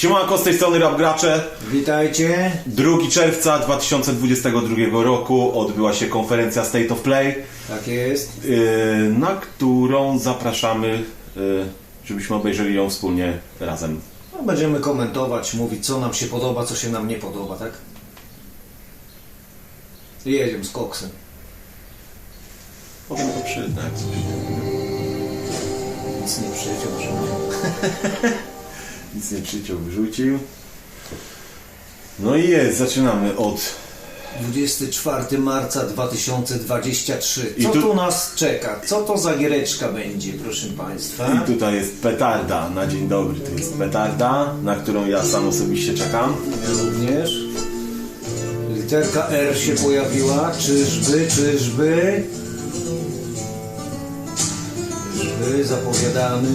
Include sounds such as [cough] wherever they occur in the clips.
Siemanko, z tej strony Rap Gracze. Witajcie. 2 czerwca 2022 roku odbyła się konferencja State of Play, Tak jest. yy, na którą zapraszamy, yy, żebyśmy obejrzeli ją wspólnie razem. No, będziemy komentować, mówić co nam się podoba, co się nam nie podoba, tak? Jedziemy z koksem. Potem to przyznać. Nic nie przyjdzie, może [laughs] Nic nie przyciął, wyrzucił. No i jest, zaczynamy od... 24 marca 2023. I Co tu- tu nas czeka? Co to za giereczka będzie, proszę Państwa? I tutaj jest petarda na dzień dobry. To jest petarda, na którą ja sam osobiście czekam. Ja również. Literka R się pojawiła. Czyżby, czyżby? Czyżby, zapowiadany.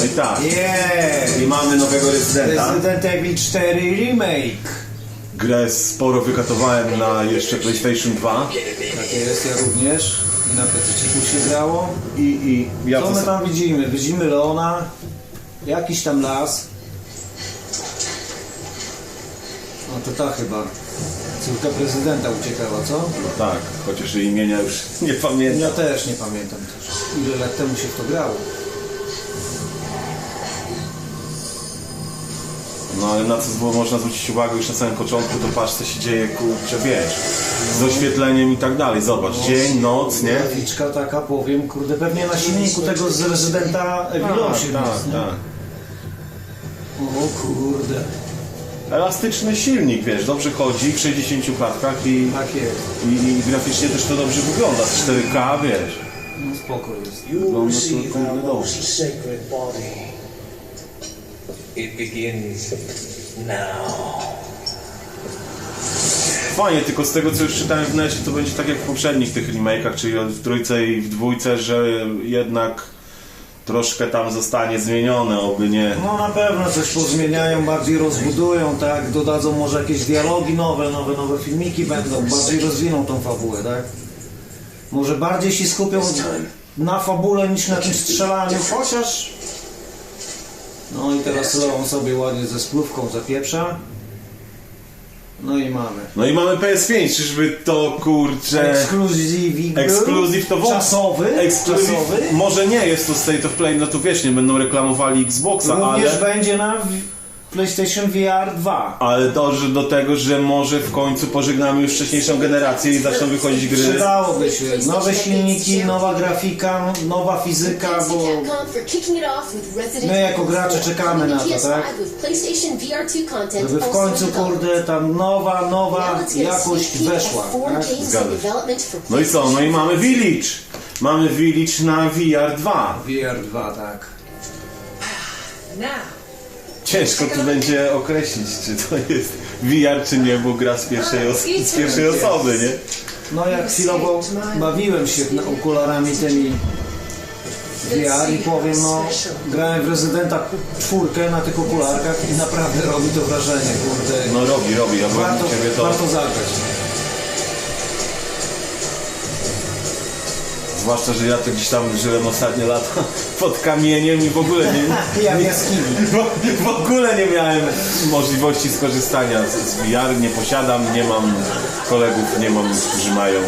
No i tak. Yeah! I mamy nowego rezydenta. Resident Evil 4 Remake. Grę sporo wykatowałem na jeszcze PlayStation 2. Tak jest, ja również. I na PC się grało. I, i ja Co my tam widzimy? Widzimy Leona, jakiś tam las. No to ta chyba. Córka prezydenta uciekała, co? No tak, chociaż jej imienia już [laughs] nie pamiętam. Ja też nie pamiętam też. Ile lat temu się to grało. No ale na co było można zwrócić uwagę już na samym początku, to patrz co się dzieje, kurczę, wiesz, z oświetleniem i tak dalej. Zobacz, dzień, noc, nie? Graficzka taka, powiem, kurde, pewnie na silniku tego z rezydenta Evil 8 tak, jest, nie? tak. O kurde, Elastyczny silnik, wiesz, dobrze chodzi w 60 klatkach i, tak jest. i, i graficznie też to dobrze wygląda. Z 4K, wiesz. No spoko jest. You Wygląda to receive kurde our dobrze. most sacred body. It begins now. Fajnie, tylko z tego co już czytałem w necie, to będzie tak jak w poprzednich tych remake'ach, czyli w trójce i w dwójce, że jednak troszkę tam zostanie zmienione, oby nie. No na pewno coś pozmieniają, bardziej rozbudują, tak? Dodadzą może jakieś dialogi nowe, nowe, nowe filmiki będą, bardziej rozwiną tą fabułę, tak? Może bardziej się skupią na fabule niż na tym strzelaniu, chociaż... No i teraz Leon sobie ładnie ze splówką zapieprza. No i mamy. No i mamy PS5, czyżby to kurczę. Ekskluzyw Ekskluzyw to wąt- Czasowy? Ekskluzyw. Czasowy? Może nie jest to State of Play, no to wiesz, nie będą reklamowali Xboxa, Również ale. będzie na PlayStation VR 2. Ale dąży do tego, że może w końcu pożegnamy już wcześniejszą generację i zaczną wychodzić gry. Przydałoby się. Nowe silniki, nowa grafika, nowa fizyka, bo My jako gracze czekamy na to, tak? żeby w końcu, kurde, tam nowa, nowa jakość weszła. Tak? No i co? No i mamy Village. Mamy Village na VR 2. VR 2, tak. Ciężko tu będzie określić, czy to jest VR, czy nie, bo gra z pierwszej, os- z pierwszej osoby, nie? No jak chwilowo bawiłem się okularami tymi VR i powiem, no grałem w Rezydenta czwórkę na tych okularkach i naprawdę robi to wrażenie, kurde. No robi, robi. Ja warto, Ciebie to... warto zagrać. Zwłaszcza, że ja to gdzieś tam żyłem ostatnie lata [laughs] pod kamieniem i w ogóle nie, [laughs] Ja w jaskini. [laughs] w, w ogóle nie miałem możliwości skorzystania z, z VR, nie posiadam, nie mam kolegów, nie mam, którzy mają.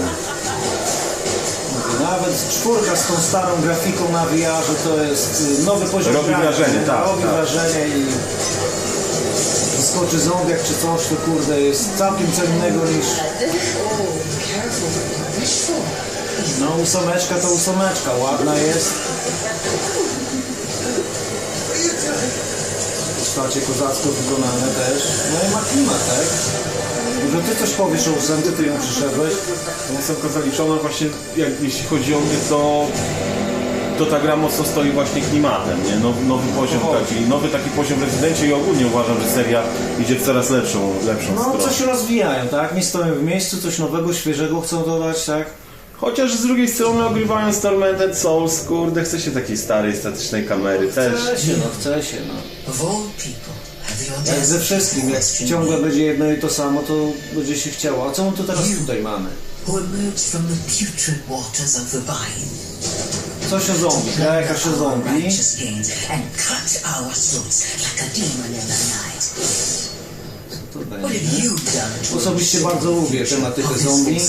Nawet czwórka z tą starą grafiką na VR, to jest y, nowy poziom Robi wrażenie, nie? tak, Robi tak. wrażenie i skoczy zombiak czy coś, to kurde jest całkiem co innego niż... No ósemeczka to ósemeczka, ładna jest. Postacie kozacko wykonane też. No i ma klimat, tak? Może ty coś powiesz o ósemce, ty ją przyszedłeś. Tą ósemkę zaliczono właśnie, jak, jeśli chodzi o mnie, to to ta gra mocno stoi właśnie klimatem, nie? Nowy, nowy poziom taki, nowy taki poziom w rezydencie i ogólnie uważam, że seria idzie w coraz lepszą, lepszą No, stronę. coś rozwijają, tak? Nie stoją w miejscu, coś nowego, świeżego chcą dodać, tak? Chociaż z drugiej strony ogrywając Tormented Souls, kurde, chce się takiej starej, statycznej kamery też. Chce się, no, chce się, no. Jak ze wszystkim, jak ciągle będzie jedno i to samo, to będzie się chciało. A co my tu teraz tutaj mamy? coś o zombie, gra jakaś o zombie. Osobiście bardzo lubię tematykę zombie.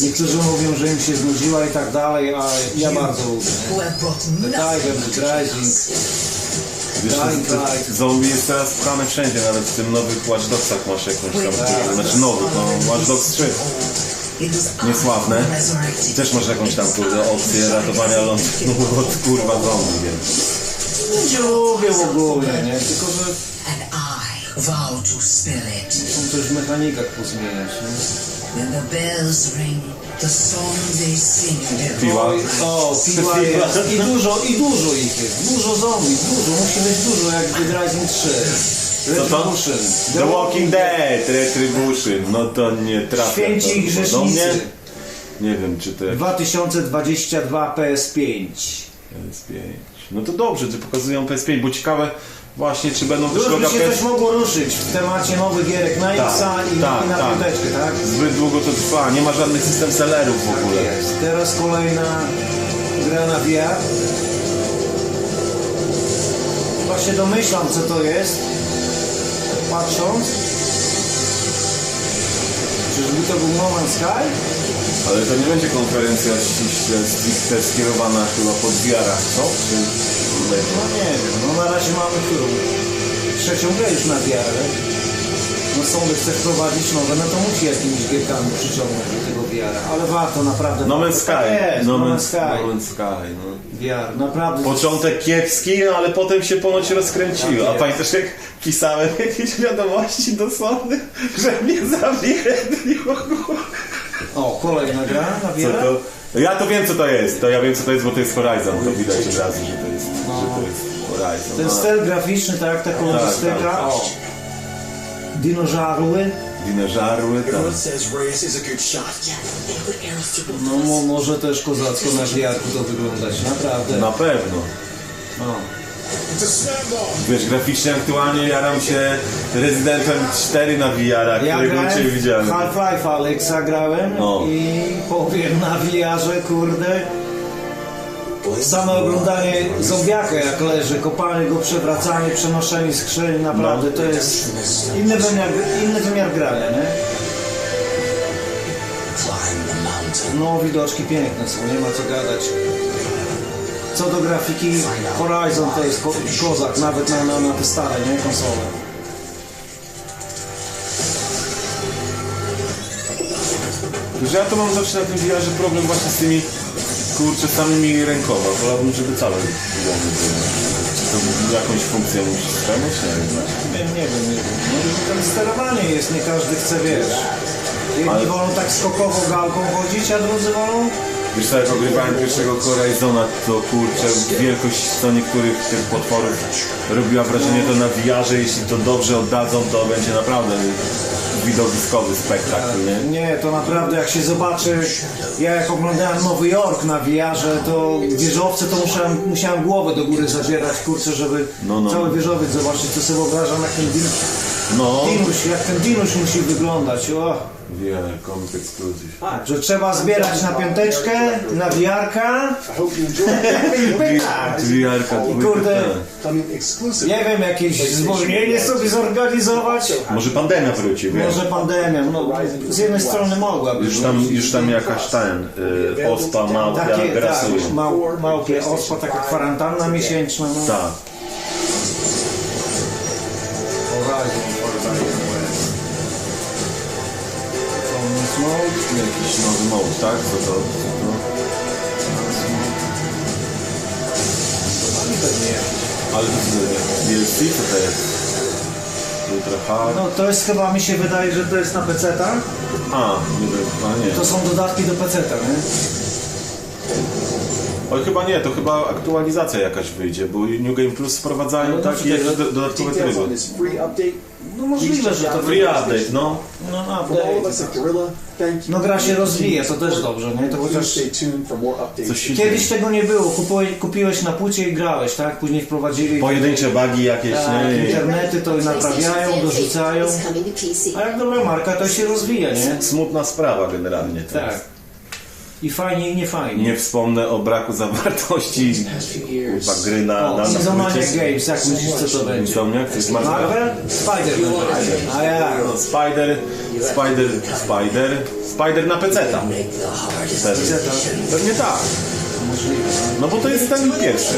Niektórzy mówią, że im się znudziła i tak dalej, a ja bardzo lubię. The Tiger, The Rising. Wiesz, to- to- zombie jest teraz pchane wszędzie, nawet w tym nowych Watch Dogsach masz jakąś tam, znaczy nowy, to Watch Dogs 3. It was Niesławne. Też masz jakąś tam kurde opcję ratowania lądu [laughs] od kurwa zombie, więc. Nie lubię ogólnie, nie? Tylko, że and I vow to spill it. są coś w mechanikach pozmieniać, nie? When the bells ring, the song they sing Piła. O, piła jest. I dużo, i dużo ich jest. Dużo zombie, dużo. Musi być dużo, jak w Dead Rising 3. Co to? Retribution. The Walking Dead, Retribution, no to nie trafia. Święci to i grzesznicy. Nie wiem, czy to jak 2022 PS5. PS5. No to dobrze, że pokazują PS5, bo ciekawe właśnie, czy będą Już wyszły by się PS5. coś mogło ruszyć w temacie nowych gierek na Xa i, tak, i na tak. piąteczkę, tak? Zbyt długo to trwa, nie ma żadnych system sellerów w Tak ogóle. jest. Teraz kolejna gra na VR. Chyba się domyślam, co to jest. Patrząc. Czyżby to był No Man's Sky? Ale to nie będzie konferencja ściśle stricte skierowana chyba pod VR, co? Czy będzie? No nie wiem, no na razie mamy którą? Trzecią grę już na VR. No Sony chce wprowadzić nowe, no to musi jakimiś gierkami przyciągnąć do tego VR. Ale warto naprawdę. No Man's. Sky. Tak jest, No no Man's Sky. No Man's Sky, no. VR, naprawdę. Początek kiepski, ale potem się ponoć rozkręciło. Tak A jest. pamiętasz jak pisałem jakieś wiadomości do Sony, że mnie zawiedli O, kolejna gra na Co VR. to? Ja to wiem co to jest, to ja wiem co to jest, bo to jest Horizon, to widać od razu, że to jest, Horizon. Ten styl graficzny, tak, ta kolorystyka. tak. O. Dinożarły. Dinożarły, tak. No mo, może też kozacko na VR-ku to wyglądać, naprawdę. Na pewno. No. Stand-off. Wiesz, graficznie aktualnie jaram się Residentem 4 na VR-a, Ja którego u Ciebie widziałem. Half-Life Alexa grałem No. i powiem na VR-ze, kurde, same oglądanie zombiaka jak leży, kopanie go, przewracanie, przenoszenie skrzyni, naprawdę to jest inny wymiar, inny wymiar grania, nie? No widoczki piękne są, nie ma co gadać. Co do grafiki, Horizon to jest ko kozak, nawet na, na, na te stare, nie, konsole. Że ja to mam zawsze na tym VR-ze problem właśnie z tymi kurczę samymi rękoma. Wolałbym, żeby całe dłonie były. To jakąś funkcję musi spełniać, nie wiem. Nie wiem, nie wiem. No tam sterowanie jest, nie każdy chce, wiesz. Jedni Ale- wolą tak skokowo gałką chodzić, a drudzy wolą... Wiesz co, jak ogrywałem pierwszego Horizona, to kurczę, wielkość co niektórych tych potworów robiła wrażenie to na VR-ze, jeśli to dobrze oddadzą, to będzie naprawdę widowiskowy spektakl, nie? Nie, to naprawdę jak się zobaczy, ja jak oglądałem Nowy Jork na VR-ze, to wieżowce to musiałem, musiałem głowę do góry zadzierać, kurczę, żeby No, no. cały wieżowiec zobaczyć, co sobie wyobrażam, jak ten din, No, dinuś, jak ten dinuś musi wyglądać. O. VR, Comic Exclusive. Że trzeba zbierać na piąteczkę, na wiarka I hope you enjoy i pytać. I kurde, exclusive. nie wiem, jakieś zwolnienie sobie zorganizować. Może pandemia wróci, wiesz? Może pandemia, no z jednej strony mogłaby. Już tam, już tam jakaś ten, y, ospa, małpia Takie, tak, grasuje. mał, małpie ospa, taka kwarantanna miesięczna. No. Tak. West. Commons Mode. Jakiś nowy mode, tak? Co to? Co to? Ale to jest DLC, co to jest? No to jest chyba, mi się wydaje, że to jest na PC-ta. A, nie wiem, a nie. To są dodatki do PC-ta, nie? Oj, chyba nie, to chyba aktualizacja jakaś wyjdzie, bo New Game Plus wprowadzają No takie dobrze, do, this free update. No możliwe, że to Free update, no. No, no, no gra się rozwija, to też dobrze, nie? To chociaż kiedyś tego nie było, kupuj, kupiłeś na płycie i grałeś, tak? Później wprowadzili Pojedyncze bugi jakieś, tak, nie? internety, to naprawiają, dorzucają. A jak dobra marka, to się rozwija, nie? Smutna sprawa generalnie. to Tak. I fajnie i nie fajnie. Nie wspomnę o braku zawartości kurwa, gry na, O, na, Insomniac. Games, jak myślisz co to będzie? Insomniac? To jest? Marvel? Spider-Man. A ja. No, Spider, Spider, Spider, Spider na PC-ta. Pewnie. Pewnie tak. No bo to jest ten pierwszy.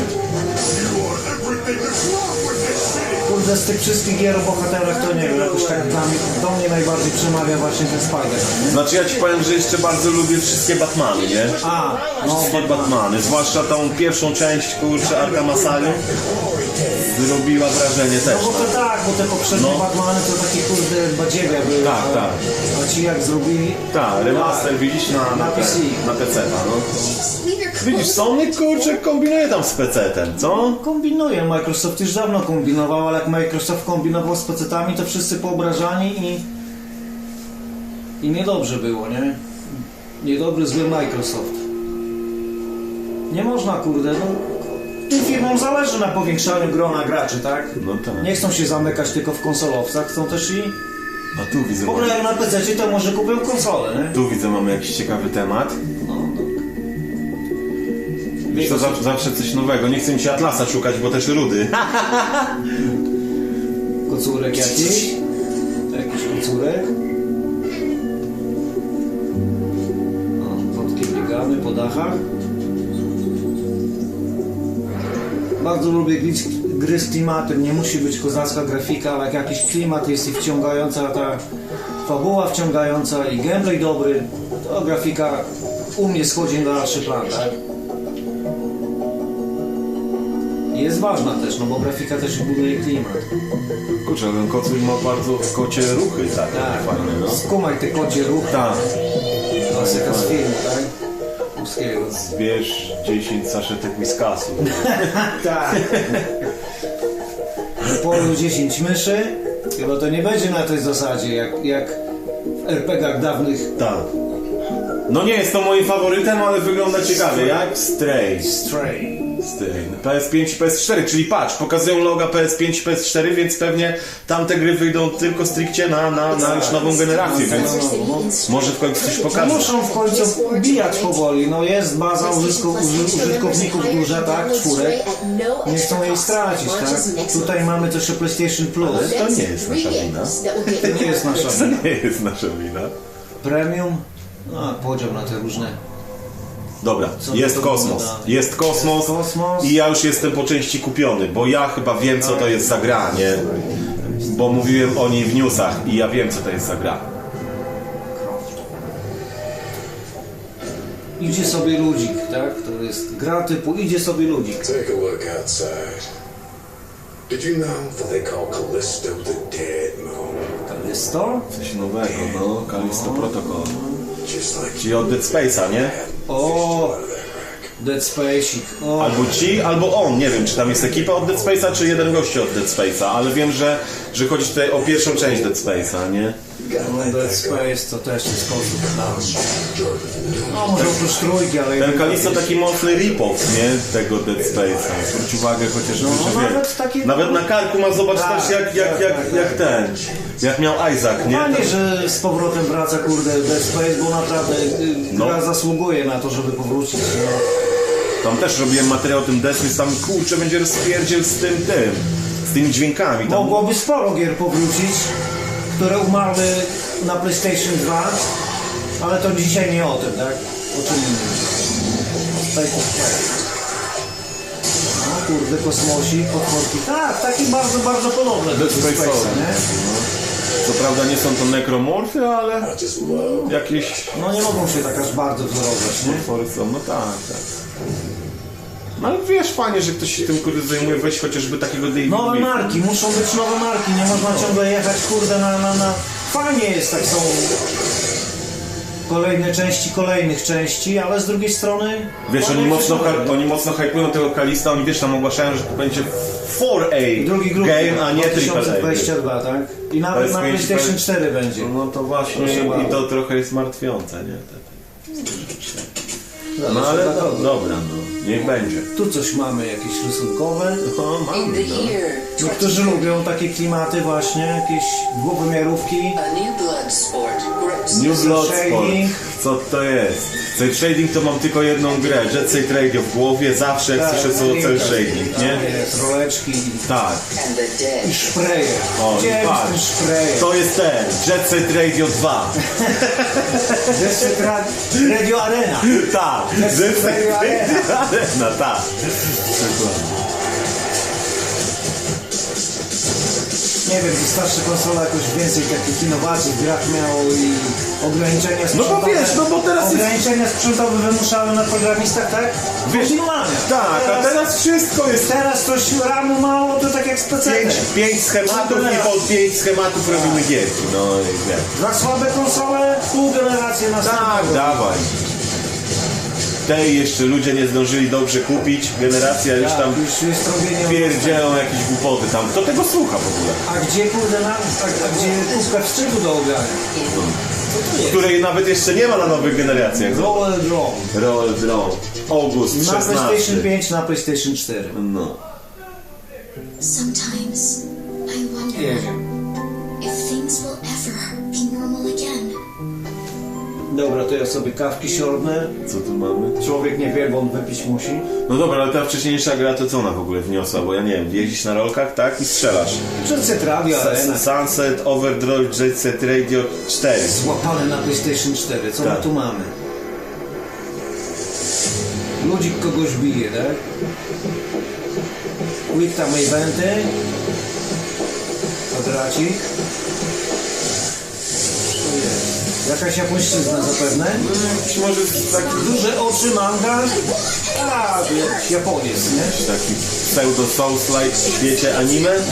Kurde, z tych wszystkich gier o bohaterach to nie wiem, jakoś tak dla mnie, do mnie najbardziej przemawia właśnie ten Spider-Man. nie? Znaczy ja ci powiem, że jeszcze bardzo lubię wszystkie Batmany, nie? A, no Wszystkie Batmany, zwłaszcza tą pierwszą część, kurczę, Arkham Asylum zrobiła wrażenie też. No bo to No. tak, bo te poprzednie No. Batmany to takie kurde badziewia były. Tak, a, tak. A ci jak zrobili... Tak, remaster widzisz na, na, Na te- PC. na PC, no. Widzisz, Sony kurczę kombinuje tam z PC-tem, co? Kombinuje, Microsoft już dawno kombinował, ale jak Microsoft kombinował z PC-tami, to wszyscy poobrażani i... I niedobrze było, nie? Niedobry, zły Microsoft. Nie można, kurde, no... Tym firmom zależy na powiększaniu grona graczy, tak? No tak. Nie chcą się zamykać tylko w konsolowcach, chcą też i... A tu widzę, W ogóle jak na PC to może kupią konsolę, nie? tu widzę mamy jakiś ciekawy temat. No, no. Wiesz, to zawsze, zawsze coś nowego. Nie chcę mi się Atlasa szukać, bo też rudy. [laughs] Kocurek jakiś? Jakiś kocurek? O, kotki biegamy po dachach. Bardzo lubię gry, gry z klimatem. Nie musi być kozacka grafika, ale jak jakiś klimat jest i wciągająca ta fabuła wciągająca i gameplay dobry, to grafika u mnie schodzi na dalszy plan, tak? Jest ważna też, no bo grafika też buduje klimat. Kurczę, ten kocuś ma bardzo kocie ruchy, tak, Tak, fajne, no. skumaj te kocie ruchy. Tak, Klasyka z filmu, tak? Ruskiego. zbierz 10 saszetek whiskasu. [laughs] Tak. W polu 10 myszy. Chyba to nie będzie na tej zasadzie, jak, jak w RPG-ach dawnych. Tak. No nie jest to moim faworytem, ale wygląda ciekawie, jak Stray. Stray. Stray. PS5 i PS4, czyli patrz, pokazują loga PS5 i PS4, więc pewnie tamte gry wyjdą tylko stricte na, na, na już nową generację, więc może w końcu coś No pokażą. muszą w końcu bijać powoli. No jest baza użytkowników duża, tak? Czwórek. Nie chcą jej stracić, tak? Tutaj mamy też PlayStation Plus. To nie jest nasza wina. To nie jest nasza [laughs] To nie jest nasza wina. Premium. No, podział na te różne. Dobra, Co jest to kosmos. Jest kosmos Kosmos. i ja już jestem po części kupiony, bo ja chyba wiem co to jest za gra, nie? Bo mówiłem o niej w newsach i ja wiem co to jest za gra. Idzie sobie ludzik, tak? To jest gra typu idzie sobie ludzik. Take a look outside. Did you know that they call Callisto the Dead Moon? Kalisto? Coś nowego, no, Kalisto Protocol. Czyli od Dead Space'a, nie? O, Dead Spacek. O, Albo ci, albo on, nie wiem czy tam jest ekipa od Dead Space'a, czy jeden gościu od Dead Space'a, ale wiem, że, że chodzi tutaj o pierwszą część Dead Space'a, nie? No, Dead Space to też jest sposób. No może oprócz trójki, ale... Ten Kalisto taki mocny rip-off, nie? Tego Dead Space'a. Zwróć uwagę chociaż, No, wie- nawet taki- nawet na karku ma, zobacz Tak, też jak, jak, tak, jak, tak, jak tak. ten, jak miał Isaac, nie? Fajnie, że z powrotem wraca kurde Dead Space, bo naprawdę y, No. gra zasługuje na to, żeby powrócić. No. Tam też robiłem materiał o tym Death Space, tam kurczę będzie rozpierdziel z tym, tym, z tymi dźwiękami. Tam, Mogłoby sporo gier powrócić, które umarły na PlayStation 2, ale to dzisiaj nie o tym, tak? O czym innym. No kurde, kosmosi, potworki. Tak, taki bardzo, bardzo podobny do Space'owy. Space'a, nie? co prawda nie są to nekromorfy, ale jakieś No nie mogą się tak aż bardzo wzorować, nie? potwory są, no tak, tak. No ale wiesz, fajnie, że ktoś się tym kurde zajmuje, weź chociażby takiego David Nowe marki, muszą być nowe marki, nie można ciągle jechać kurde na, na, na... Fajnie jest tak są kolejne części kolejnych części, ale z drugiej strony... Wiesz, oni mocno, oni mocno hypują tego Kalista, oni wiesz, tam ogłaszają, że to będzie 4A Drugi grup game, a nie AAA. 2022, tak? I nawet PS5, na PlayStation PS- 4 będzie. No to właśnie i to trochę jest martwiące, nie? No Zależy ale kogo. dobra, no, niech będzie. Tu coś mamy jakieś rysunkowe. No, In mamy, no. Niektórzy lubią takie klimaty właśnie, jakieś dwuwymiarówki. new blood sport grips New Blood Sport. Shading. Co to jest? Cel shading to mam tylko jedną grę. Jet Set Radio w głowie, zawsze jak słyszę słowo cel shading, nie? Tak jest, roleczki Tak. i szpreje. O, patrz. szpreje? To jest ten. Jet Set Radio 2. Jet Set Ra- Radio Arena. Tak. Jet Set Radio Arena. [laughs] Arena, tak. Dokładnie. Nie wiem, czy starsze konsole jakoś więcej takich innowacji w grach miało i ograniczenia No sprzętowe. bo wiesz, no bo teraz jest- Ograniczenia sprzętowe wymuszały na programistach, tak? Wiesz, Kontynuowania. Tak, a teraz wszystko jest Teraz coś ramu mało, to tak jak z PC. pięć, pięć schematów i po pięć schematów robimy gierki. No i wiesz. Za słabe konsole, pół generacji na Tak, dawaj. Tej jeszcze ludzie nie zdążyli dobrze kupić, generacja już tam jest robienie... pierdzielą jakieś głupoty tam. Kto tego słucha w ogóle? A gdzie kurde na... A, a gdzie kubka wstydu do obrania? Której nawet jeszcze nie ma na nowych generacjach. Roll Draw. Roll Draw. August Na PlayStation 16. 5, na PlayStation 4. No. Sometimes I wonder if things will Dobra, to ja sobie kawki siorbnę. Co tu mamy? Człowiek nie wie, bo on wypić musi. No dobra, ale ta wcześniejsza gra to co ona w ogóle wniosła? Bo ja nie wiem, jeździsz na rolkach, tak? I strzelasz. Radio Arena. S- Sunset Overdrive Jet Set Radio 4. Złapane na PlayStation 4. Co Tak. my tu mamy? Ludzik kogoś bije, tak? Quick time eventy. Kwadracik. Co jest? Jakaś japońszczyzna zapewne. Jakiś może taki, Duże oczy, manga. A, jakiś Japoniec, nie? taki pseudo Souls-like w świecie anime? Mm,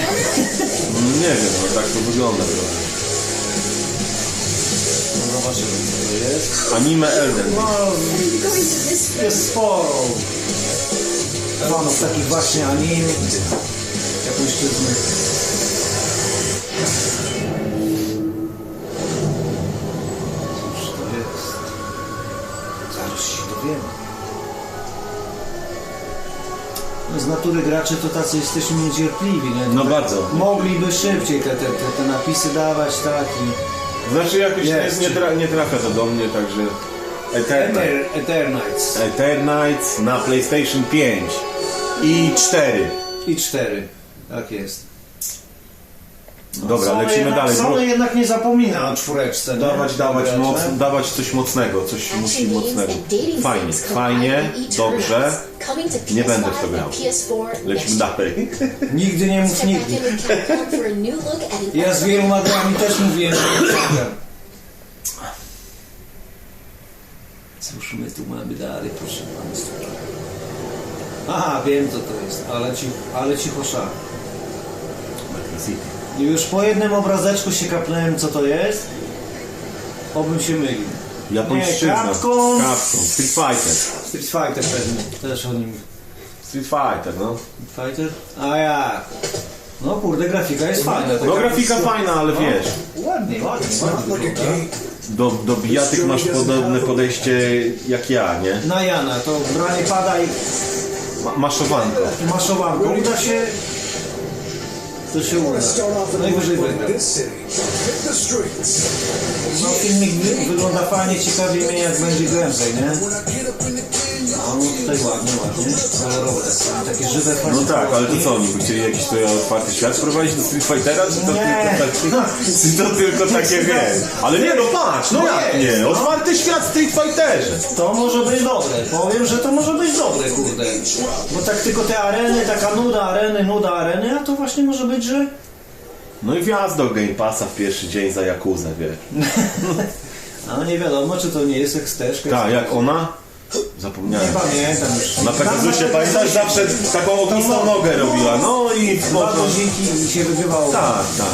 Nie wiem, no tak to wygląda. No Zobaczymy, co to jest. Anime Elden. No, jest sporo fanów takich właśnie anim, japońszczyzny. Z natury graczy to tacy jesteśmy niecierpliwi, nie? No tak bardzo. Mogliby szybciej te, te, te, te napisy dawać, tak i... Znaczy jakoś nie, Jest. nie, tra, nie trafia to do mnie, także... Eternite. Eter, Eternites. Eternite na PlayStation 5 i 4. I cztery. Tak jest. Dobra, Sony lecimy jednak, dalej. Sony Bo jednak nie zapomina o czwóreczce. nie? dawać, dawać, moc, dawać coś mocnego, coś musi mocnego. Fajnie, fajnie, dobrze. Nie będę w to grał. Lecimy dalej. [laughs] Nigdy nie mów nigdy. Ja z wieloma grami też mówiłem, że nie. [coughs] Cóż my tu mamy dalej, proszę Państwa. Aha, wiem co to jest, ale, ci, ale cicho szak. I już po jednym obrazeczku się kapnąłem co to jest. Obym się mylił. Japońszczyzna. Nie, Capcom. Capcom. Street Fighter. Street Fighter pewnie, też o nim. Street Fighter, no. Fighter? A jak? No kurde, grafika jest fajna. No grafika fajna, ale wiesz, Ładnie, ładnie, ładnie do, do bijatyk masz podobne podejście jak ja, nie? Na Jana, to branie pada i Ma, maszowanko. maszowanką i da się... To się uda. Najwyżej wygra. No filmik wy- wygląda fajnie, ciekawie mnie jak będzie gameplay, nie? No tutaj ładnie, ładnie. Kolorowe takie, żywe fajne. No tak, ale to co, oni by chcieli jakiś tutaj otwarty świat wprowadzić do Street Fightera? Czy to, Nie. tylko, [laughs] tak, czy to tylko takie, wiesz? Ale nie, no patrz, no jak nie? Otwarty świat w Street Fighterze. To może być dobre, powiem, że to może być dobre, kurde. Bo tak tylko te areny, taka nuda areny, nuda areny, a to właśnie może być, że... No i wjazd do Game Passa w pierwszy dzień za Jakuzę, wiesz. [laughs] A nie wiadomo, czy to nie jest eksteczka. Tak, jak ona? Nie Zapomniałem. pamiętam już. Na Pegasusie, pamiętasz, zawsze taką ognistą nogę robiła. No i można... godzinki się wygrywało. Tak, tak.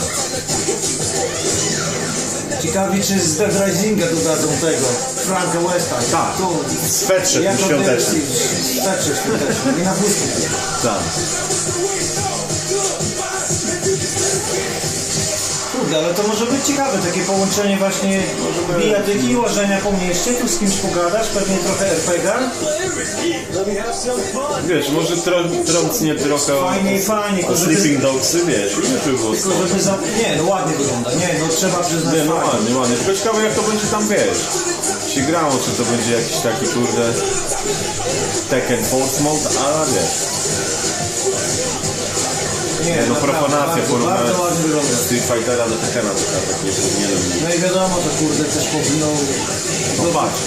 Ciekawi, czy z Dead Risinga dodadzą tego, Franka Westa. Tak. Tu. Swetrze świąteczny. Spetrze świąteczny. I na wózku. Tak. Kurde, ale to może być ciekawe, takie połączenie właśnie bijatyki i łożenia po mieście, tu z kimś pogadasz, pewnie trochę RPGa. Wiesz, może tro, trącnie trochę o, Fajnie i fajnie, o Sleeping Dogsy, wiesz, nie by było tylko żeby za... Nie, no ładnie wygląda, nie, no trzeba przyznać Nie, no fajnie. ładnie, ładnie. Tylko ciekawe jak to będzie tam, wiesz, się grało, czy to będzie jakiś taki, kurde, Tekken Force Mode, a wiesz, Nie, no bardzo, porównać. Street Fightera do Tekkena, to tak nie powinienem. No i wiadomo, to kurde też powinno... No patrz,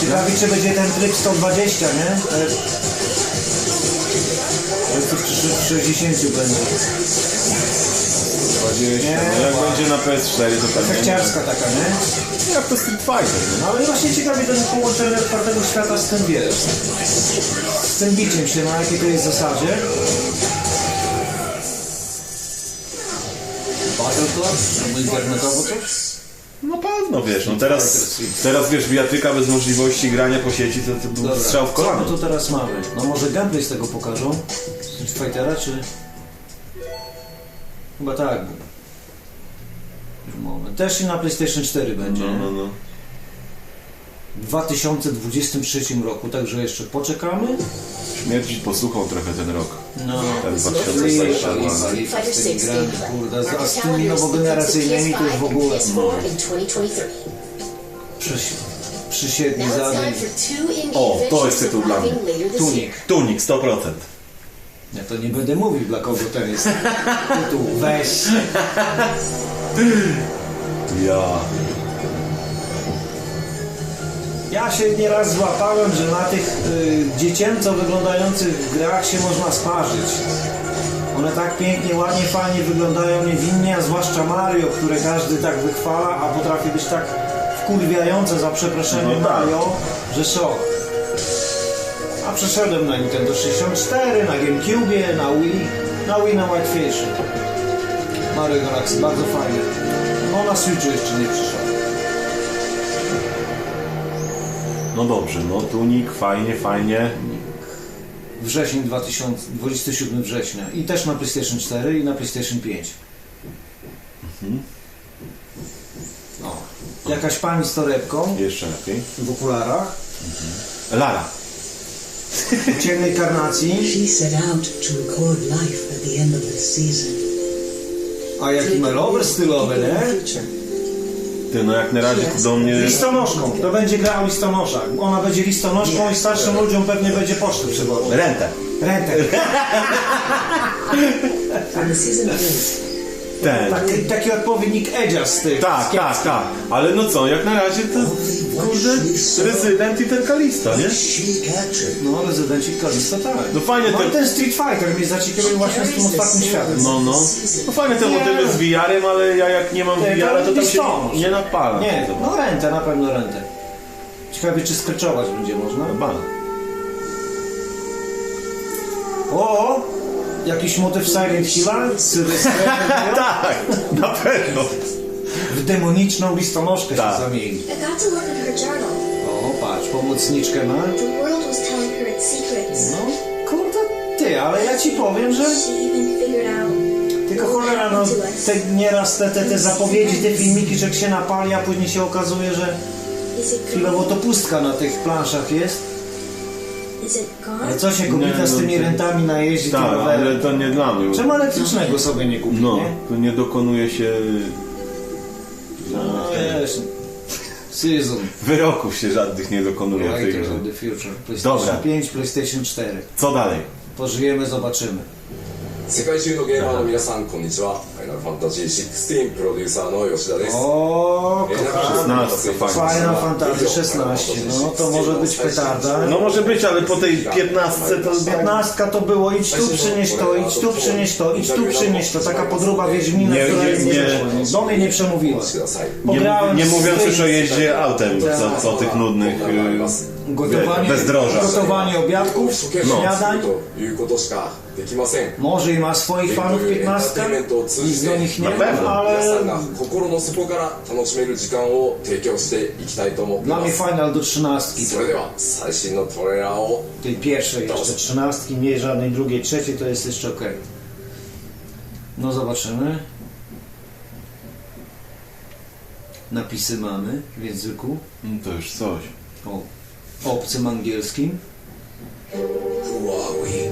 Ciekawi, czy będzie ten tryb 120, nie? To jest- to przy 60 będzie. 20, Nie, no jak będzie na PS4, to pewnie... Efekciarska taka, nie? Jak to Street Fighter. No ale właśnie ciekawie ten połączenie otwartego świata z tym wiesz. Z tym biciem się, na jakiej to jest zasadzie. Albo internetowo coś? No pewno, wiesz, no teraz, teraz wiesz, bijatyka bez możliwości grania po sieci, to, to był Dobra, strzał w Co my kolano. tu teraz mamy? No może gameplay z tego pokażą? Street Fightera, czy... Chyba tak. Moment. Też i na PlayStation 4 będzie. No, no, no. W 2023 roku, także jeszcze poczekamy. Śmierci posłuchał trochę ten rok. No, Ten Lipa, 2024. lipa, lipa z tymi grami, kurde, z- a z tymi nowogeneracyjnymi to już w ogóle no, przyś, przysiedni zadej. O, to jest tytuł dla mnie. Tunik. Tunik, 100%. Ja to nie będę mówił dla kogo ten jest tytuł. Weź. Ja. Ja się nieraz złapałem, że na tych y, dziecięco wyglądających grach się można sparzyć. One tak pięknie, ładnie, fajnie wyglądają niewinnie, a zwłaszcza Mario, które każdy tak wychwala, a potrafi być tak wkurwiające za przeproszeniem No tak. Mario, że szok. A przeszedłem na Nintendo 64, na Gamecube, na Wii, na Wii na Whitefish. Mario Galaxy, bardzo fajne. No na Switchu jeszcze nie przyszedł. No dobrze, no tunik, fajnie, fajnie. Wrzesień 2000, 27 września i też na PlayStation 4 i na PlayStation 5. No. Jakaś pani z torebką Jeszcze lepiej. w okularach, Lara. w ciemnej karnacji, She set out to record life at the end of the season. a jaki melover stylowy, nie? Ty, no jak na razie to do mnie... Listonoszką, to będzie grała listonosza. Ona będzie listonoszką i starszym ludziom pewnie będzie pocztę przywozić. Rentę. Rentę. [laughs] [laughs] Ten. Taki, taki odpowiednik Edzia z tych. Tak, tak, tak. Ale no co, jak na razie to kurde rezydent i ten Kalista, nie? No, rezydencik Kalista, tak. No fajnie No ten- i ten Street Fighter mnie zaciekawił właśnie z tym ostatnim światem. No, no. No fajne te motywy z VR-em, ale ja jak nie mam Nie, VR-a, to tam się nie, nie napala. Nie, no rentę, na pewno rentę. Ciekawe, czy skreczować będzie można. Ban. O! Jakiś motyw Silent Hilla? [laughs] Sylwestra Tak, na pewno. W demoniczną listonoszkę Tak. się zamieni. O, patrz, pomocniczkę ma. No, kurde, ty, ale ja ci powiem, że... Tylko cholera, no, te, nieraz te, te, te zapowiedzi, te filmiki, że jak się napali, a później się okazuje, że chwilowo to pustka na tych planszach jest. Ale co się kobieta Nie, z no, tymi to- rentami najeździ tym Tak, ale rowerem? to nie dla mnie. Czemu elektrycznego sobie nie kupi, No, nie? to nie dokonuje się... No jest. Season. Wyroków się żadnych nie dokonuje Writers of the Future. PlayStation Dobra. 5, PlayStation 4. Co dalej? Pożyjemy, zobaczymy. 世界中のゲーマーの皆さんこんにちはファイナルファンタジー16プロデューサーの吉田です、 O, えー長らく 16 お待たせいたしました Final Fantasy 16. No to może być petarda. No może być, ale po tej 15 to... 15 to było idź tu przynieś to, idź tu przynieś to, idź tu przynieś to. Taka podróba Wiedźmina, Nie, która nie, jest nie nie. weszła. Do mnie nie przemówiła. お待ちください Nie, Pograłem nie z mówiąc już o Switch. jeździe autem, co, co tych nudnych... y, gotowanie, gotowanie obiadków, no. śniadań. Może i ma swoich fanów 15, nic do nich nie wiem, ale... Dla mnie final do 13. Tej pierwszej jeszcze 13, nie żadnej drugiej, trzeciej, to jest jeszcze ok. No zobaczymy. Napisy mamy w języku. No to już coś. O obcym angielskim. Who are we?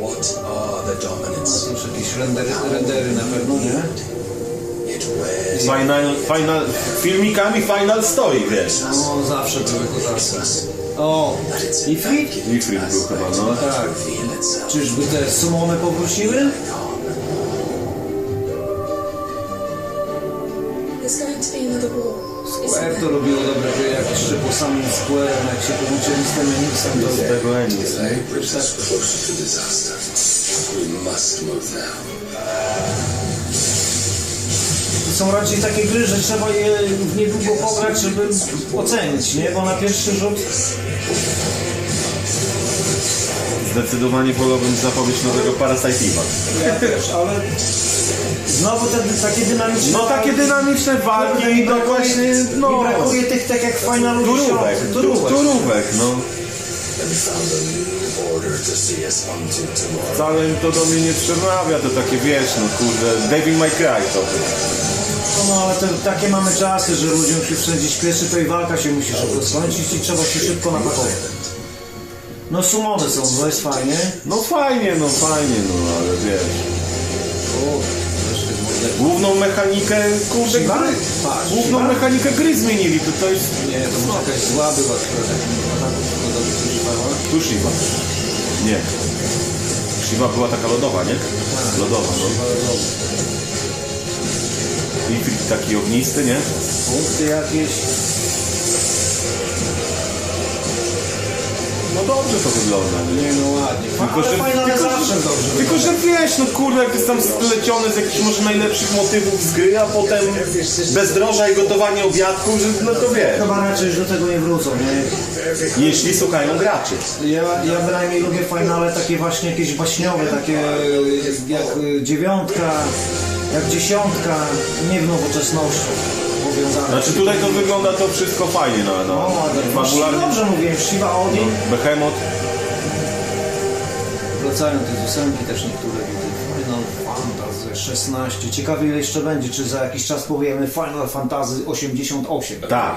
What are the dominants? To już jakieś rendery, rendery na pewno, nie? Final, final, filmikami Final stoi, wiesz. No, zawsze były kozackie. O, Ifrit? Ifrit był chyba, no. Tak. Czyżby te sumony powróciły? There's going to be another war. Square to robiło dobre gry, jeszcze po samym Square, jak się połączyli z tym Enixem, to Tego Enix. brings us closer to disaster. We must move now. to są raczej takie gry, że trzeba je niedługo pograć, żeby ocenić, nie? Bo na pierwszy rzut Zdecydowanie wolałbym zapowiedź nowego Parasite'a. ja też, ale znowu te takie dynamiczne No takie dynamiczne walki i to właśnie, no... I brakuje tych tak jak w Finalu Turówek, 10. tu- Turówek. turówek, no. To. Wcale mi to do mnie nie przemawia, to takie wiesz, no kurde, Devil May Cry to No ale te, takie mamy czasy, że ludziom się wszędzie śpieszy, to i walka się musi szybko skończyć i trzeba się szybko napakować. No sumony są, to jest fajnie. No fajnie, no fajnie, no ale wiesz. Główną mechanikę, kurde, gry. Patrz, Główną Shiba? mechanikę gry zmienili, to, to jest... Nie, to może jakaś zła była. Tu Shiba. Nie. Shiba była taka lodowa, nie? Lodowa, no. Ifrit taki ognisty, nie? Punkty jakieś. No dobrze to wygląda, nie? No ładnie. Tylko, że, fajne, ale tylko, zawsze dobrze tylko, że wiesz, no kurde, jak jest tam spleciony z jakichś może najlepszych motywów z gry, a potem bezdroża i gotowanie obiadku, że no to wiesz. Chyba raczej już do tego nie wrócą, nie? Jeśli słuchają graczy. Ja, ja bynajmniej lubię finale takie właśnie jakieś baśniowe, takie jak y, dziewiątka, jak dziesiątka, nie w nowoczesnością powiązane. Znaczy tutaj to wygląda to wszystko fajnie, no, no. No. Właśnie Fabularnie. dobrze mówiłem, Shiba Odin. Behemoth. Wracają te ósemki też niektóre widzę. Final Fantasy 16. Ciekawie ile jeszcze będzie, czy za jakiś czas powiemy Final Fantasy 88. Tak.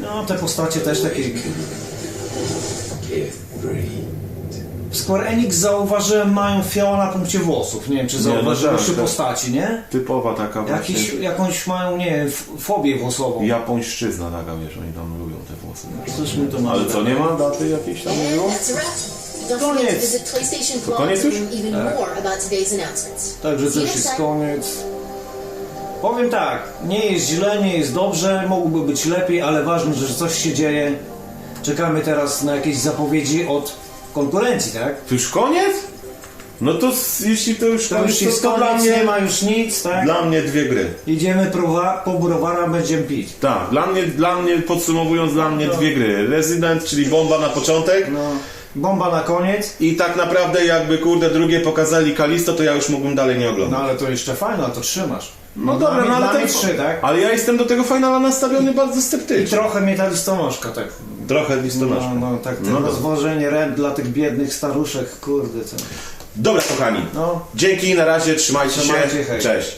No te postacie też takie... Square Enix zauważyłem mają fioła na punkcie włosów. Nie wiem czy no zauważyłeś tak, u tak. postaci, nie? Typowa taka Jakiś, właśnie. jakąś mają, nie wiem, fobię włosową. Japońszczyzna taka, wiesz, oni tam lubią te włosy. Coś mi to Ale co, nie ma daty jakiejś tam mówiło? Wrap. Don't Koniec. to koniec już? announcements. Także to już jest koniec. Powiem tak, nie jest źle, nie jest dobrze, mogłoby być lepiej, ale ważne, że coś się dzieje. Czekamy teraz na jakieś zapowiedzi od konkurencji, tak? To już koniec? No to s- jeśli to już To koniec, już jest to, to dla koniec, mnie, nie ma już nic, tak? dla mnie dwie gry. Idziemy prowa- po browara, będziemy pić. Tak, dla mnie, dla mnie, podsumowując, dla mnie dwie gry. Resident, czyli bomba na początek No, bomba na koniec. i tak naprawdę jakby, kurde, drugie pokazali Kalisto, to ja już mógłbym dalej nie No oglądać. ale to jeszcze fajne, to trzymasz. No dobra, no ale ten... trzy, tak? Ale ja jestem do tego finala nastawiony bardzo I sceptycznie. trochę mnie ta listonoszka, tak. Trochę listonosz. No, no tak, to No rozwożenie rent dla tych biednych staruszek, kurde, co. Dobra, kochani. No. Dzięki, na razie, trzymajcie, Trzymajcie, się. hej. Cześć.